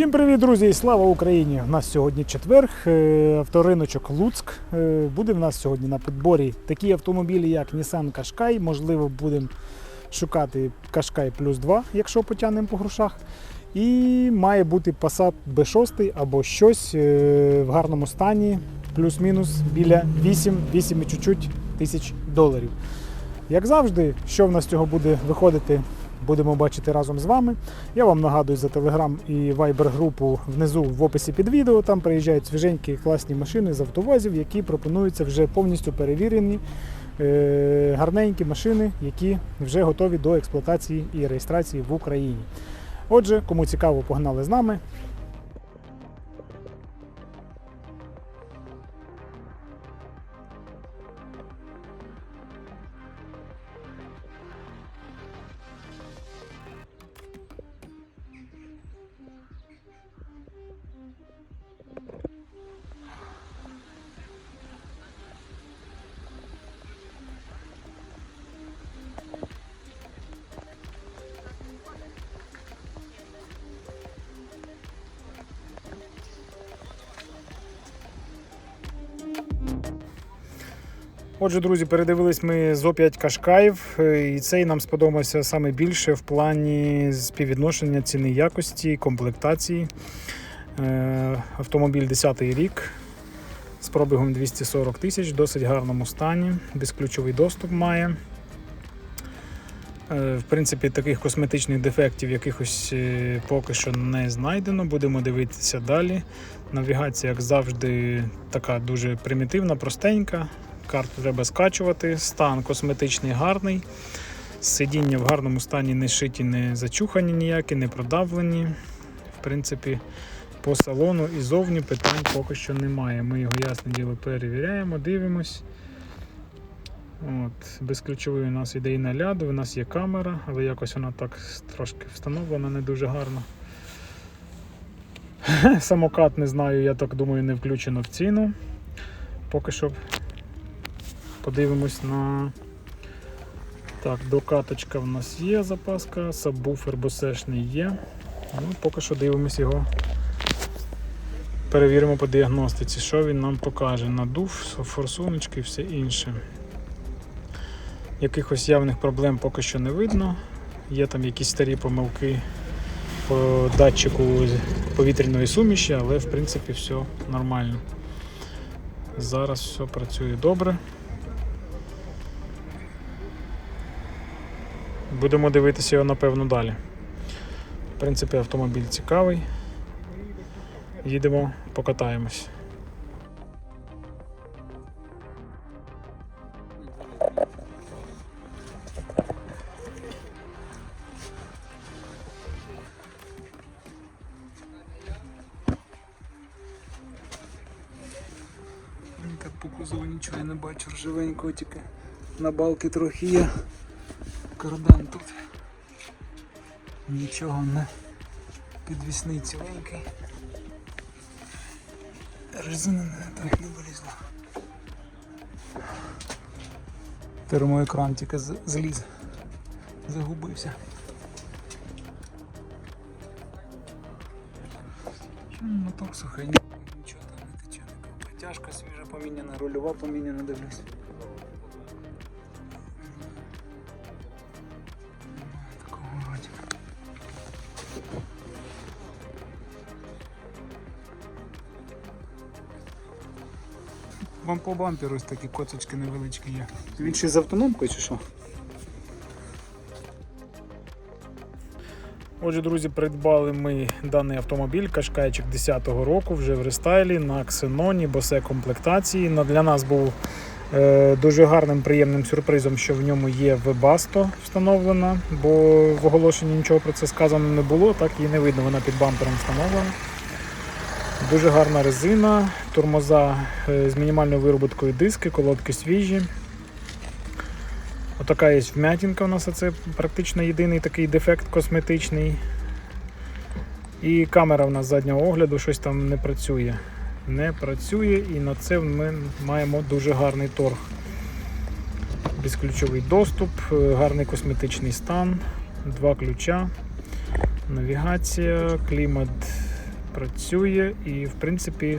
Всім привіт, друзі, і слава Україні! У нас сьогодні четверг, е, авториночок Луцьк. Е, Буде в нас сьогодні на підборі такі автомобілі, як Nissan Qashqai. Можливо, будемо шукати Qashqai плюс 2, якщо потягнемо по грошах. І має бути Passat B6 або щось е, в гарному стані, плюс-мінус біля 8, 8 і чуть-чуть тисяч доларів. Як завжди, що в нас з цього буде виходити, будемо бачити разом з вами. Я вам нагадую за телеграм і вайбер групу внизу в описі під відео. Там приїжджають свіженькі класні машини з автовозів, які пропонуються вже повністю перевірені, е, гарненькі машини, які вже готові до експлуатації і реєстрації в Україні. Отже, кому цікаво, погнали з нами. Отже, друзі, передивились ми зо 5 кашкаїв, е, і цей нам сподобався саме більше в плані співвідношення ціни якості, комплектації. Е, Автомобіль 10 рік з пробігом 240 тисяч, в досить гарному стані, безключовий доступ має. Е, В принципі, таких косметичних дефектів якихось поки що не знайдено. Будемо дивитися далі. Навігація, як завжди, така дуже примітивна, простенька. Карту треба скачувати. Стан косметичний гарний. Сидіння в гарному стані не шиті, не зачухані ніякі, не продавлені. В принципі, по салону і зовні питань поки що немає. Ми його ясне діло перевіряємо, дивимось. От, безключовий у нас іде і на ляду, у нас є камера, але якось вона так трошки встановлена не дуже гарно. Самокат не знаю, я так думаю, не включено в ціну. Поки що подивимось на. Так, докаточка в нас є запаска, сабвуфер босешний є. Ну, поки що дивимось його. Перевіримо по діагностиці, що він нам покаже. Надув, форсуночки і все інше. Якихось явних проблем поки що не видно. Є там якісь старі помилки по датчику повітряної суміші, але в принципі все нормально. Зараз все працює добре. Будемо дивитися його напевно далі. В принципі, автомобіль цікавий. Їдемо, покатаємось. По кузову нічого я не бачу, ржавенького тільки на балки трохи є. Кардан тут. Нічого не підвісний ціленький. Резина не так не вилізла. Термоекран тільки зліз. Загубився. Мотор сухенький, нічого там не тече. Притяжка свіжа поміняна, рульова поміняна, дивлюсь. Вам по бамперу ось такі коцочки невеличкі є. Він ще з автономкою чи що? Отже, друзі, придбали ми даний автомобіль Кашкайчик 10-го року, вже в рестайлі на ксеноні, босе комплектації. Для нас був е, дуже гарним приємним сюрпризом, що в ньому є Webasto встановлена, бо в оголошенні нічого про це сказано не було, так і не видно, вона під бампером встановлена. Дуже гарна резина, тормоза е, з мінімальною вироботкою диски, колодки свіжі. Отака є вмятінка у нас, це практично єдиний такий дефект косметичний. І камера в нас заднього огляду щось там не працює. Не працює і на це ми маємо дуже гарний торг. Безключовий доступ, е, гарний косметичний стан, два ключа, навігація, клімат працює і в принципі,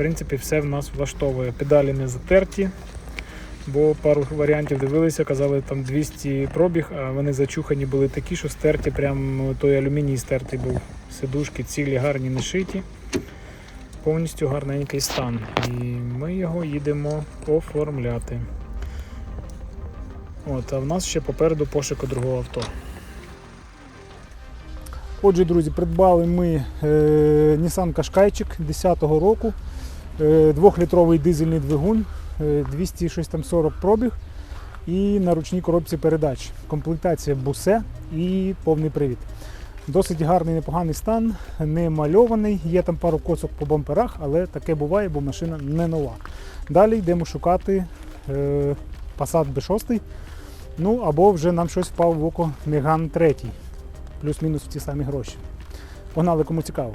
принципі все в нас влаштовує. Педалі не затерті, бо пару варіантів дивилися, казали там 200 пробіг, а вони зачухані були такі, що стерті, прям той алюміній стертий був. Сидушки цілі, гарні, не шиті. Повністю гарненький стан. І ми його їдемо оформляти. От, а в нас ще попереду пошуку другого авто. Отже, друзі, придбали ми е, Nissan Qashqai'чик 10-го року, е, 2-літровий дизельний двигун, е, 200 щось там 40 пробіг і на ручній коробці передач. Комплектація бусе і повний привід. Досить гарний, непоганий стан, не мальований, є там пару коцок по бамперах, але таке буває, бо машина не нова. Далі йдемо шукати е, Passat B6, ну або вже нам щось впав в око Megane 3, плюс-мінус в ті самі гроші. Погнали, кому цікаво.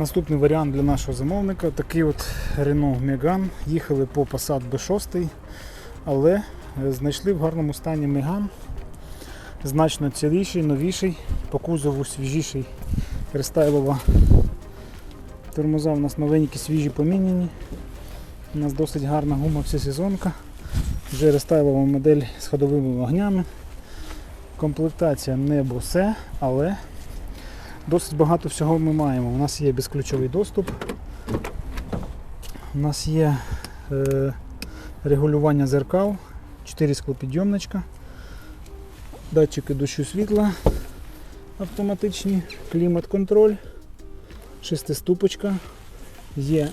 Наступний варіант для нашого замовника такий от Renault Megane. Їхали по Passat B6, але е, знайшли в гарному стані Megane. Значно ціліший, новіший, по кузову свіжіший рестайлова. Тормоза у нас новенькі, свіжі поміняні. У нас досить гарна гума всесезонка. Вже рестайлова модель з ходовими вогнями. Комплектація не босе, але Досить багато всього ми маємо. У нас є безключовий доступ, у нас є е, регулювання зеркал, 4 склопідйомничка, датчики дощу світла автоматичні, клімат-контроль, шестиступочка, є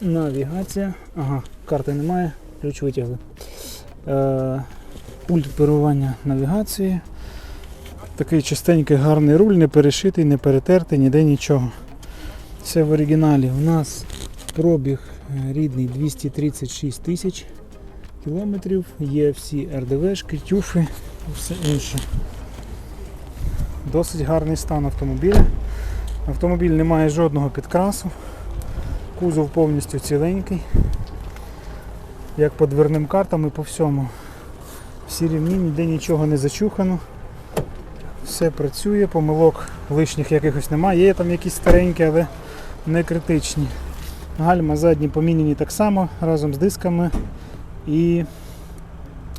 навігація, ага, карти немає, ключ витягли. Е, пульт керування навігації. Такий чистенький гарний руль, не перешитий, не перетертий, ніде нічого. Все в оригіналі. У нас пробіг е, рідний 236 тисяч кілометрів. Є всі РДВшки, тюфи і все інше. Досить гарний стан автомобіля. Автомобіль не має жодного підкрасу. Кузов повністю ціленький. Як по дверним картам і по всьому. Всі рівні, ніде нічого не зачухано. Все працює, помилок лишніх якихось немає. Є там якісь старенькі, але не критичні. Гальма задні поміняні так само разом з дисками і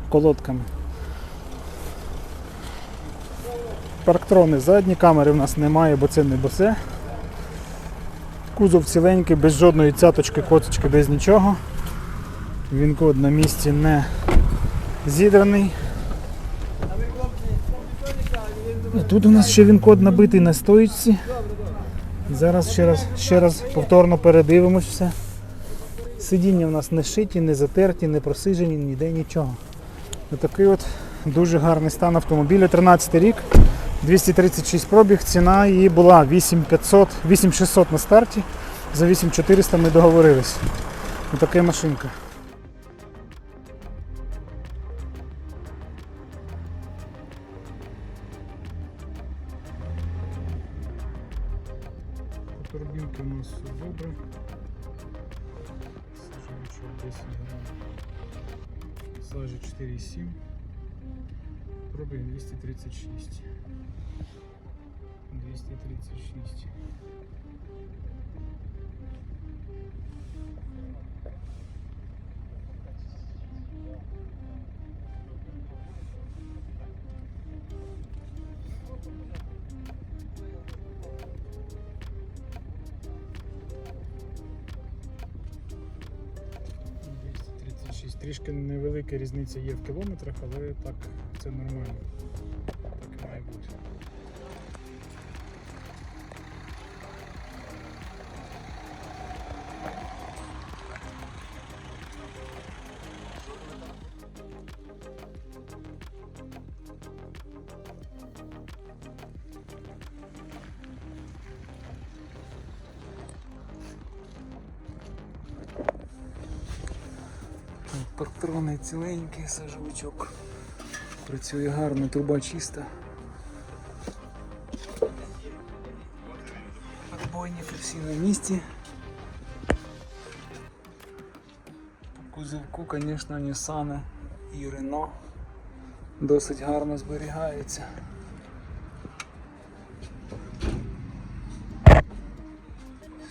колодками. Парктрони задні, камери в нас немає, бо це не босе. Кузов ціленький, без жодної цяточки, коцочки, без нічого. Він код на місці не зідраний. Тут у нас ще він код набитий на стоїчці. Зараз ще раз, ще раз повторно передивимось все. Сидіння у нас не шиті, не затерті, не просижені, ніде нічого. Отакий от дуже гарний стан автомобіля. 13 рік, 236 пробіг, ціна її була 8500, 8600 на старті. За 8400 ми договорились. Отака машинка. По турбінки у нас все добре. Сажевичок 10 грам. Сажі 4,7. Пробуємо 236. 236. Трішки невелика різниця є в кілометрах, але так це нормально. Патрони ціленькі, сажовичок. Працює гарно, труба чиста. Отбойники всі на місці. По кузовку, звісно, Nissan і Renault досить гарно зберігаються.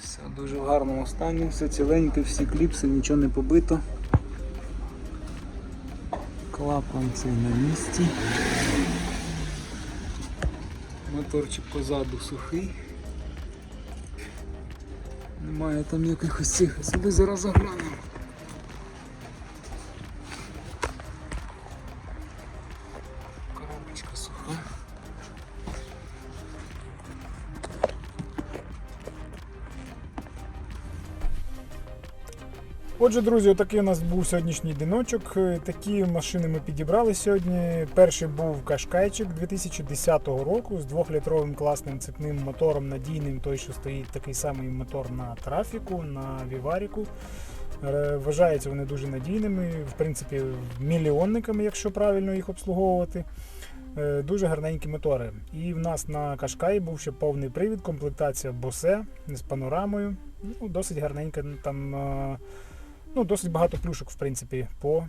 Все дуже в гарному стані, все ціленьке, всі кліпси, нічого не побито. Клапан цей на місці. Моторчик позаду сухий. Немає там якихось цих. Сюди зараз заглянемо. Отже, друзі, отакий у нас був сьогоднішній діночок. Е, Такі машини ми підібрали сьогодні. Перший був Кашкайчик 2010 року з 2-літровим класним цепним мотором, надійним, той, що стоїть такий самий мотор на трафіку, на Віваріку. Е, Вважаються вони дуже надійними, в принципі, мільйонниками, якщо правильно їх обслуговувати. Е, Дуже гарненькі мотори. І в нас на Кашкаї був ще повний привід, комплектація Bose з панорамою. Ну, досить гарненька там. Ну, досить багато плюшок, в принципі, по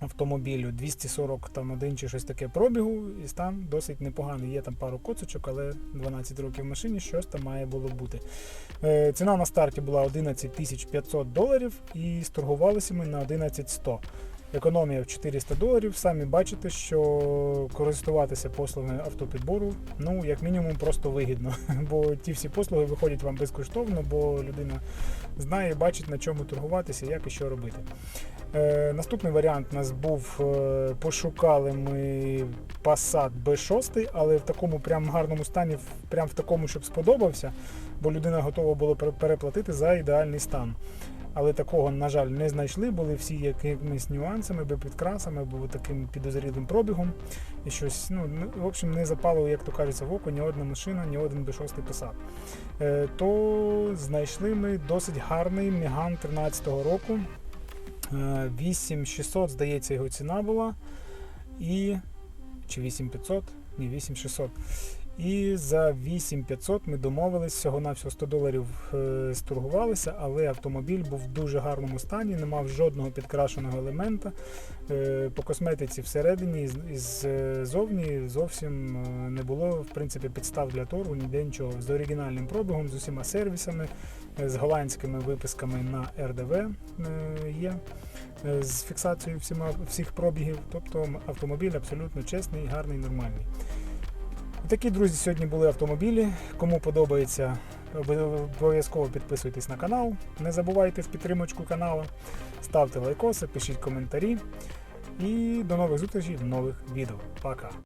автомобілю. 240 там один чи щось таке пробігу, і стан досить непоганий. Є там пару коцочок, але 12 років в машині щось там має було бути. Е, ціна на старті була 11 500 доларів і сторгувалися ми на 11 100. Економія в 400 доларів. Самі бачите, що користуватися послугами автопідбору, ну, як мінімум, просто вигідно. Бо ті всі послуги виходять вам безкоштовно, бо людина знає, бачить, на чому торгуватися, як і що робити. Е, наступний варіант у нас був, е, пошукали ми Passat B6, але в такому прям гарному стані, прям в такому, щоб сподобався, бо людина готова була переплатити за ідеальний стан. Але такого, на жаль, не знайшли, були всі якимись нюансами, або підкрасами, або таким підозрілим пробігом. І щось, ну, в общем, не запало, як то кажеться, в око ні одна машина, ні один B6 Passat. Е, то знайшли ми досить гарний Меган 13-го року. Е, 8600, здається, його ціна була. І. Чи 8500? Ні, 8600. І за 8500 ми домовились, всього на всього 100 доларів е, сторгувалися, але автомобіль був в дуже гарному стані, не мав жодного підкрашеного елемента. Е, по косметиці всередині і ззовні зовсім е, не було в принципі підстав для торгу, ніде нічого. З оригінальним пробігом, з усіма сервісами, з голландськими виписками на РДВ є. З фіксацією всіма, всіх пробігів, тобто автомобіль абсолютно чесний, гарний, нормальний. Такі, друзі, сьогодні були автомобілі. Кому подобається, обов'язково підписуйтесь на канал. Не забувайте в підтримочку каналу, ставте лайкоси, пишіть коментарі. І до нових зустрічей в нових відео. Пока!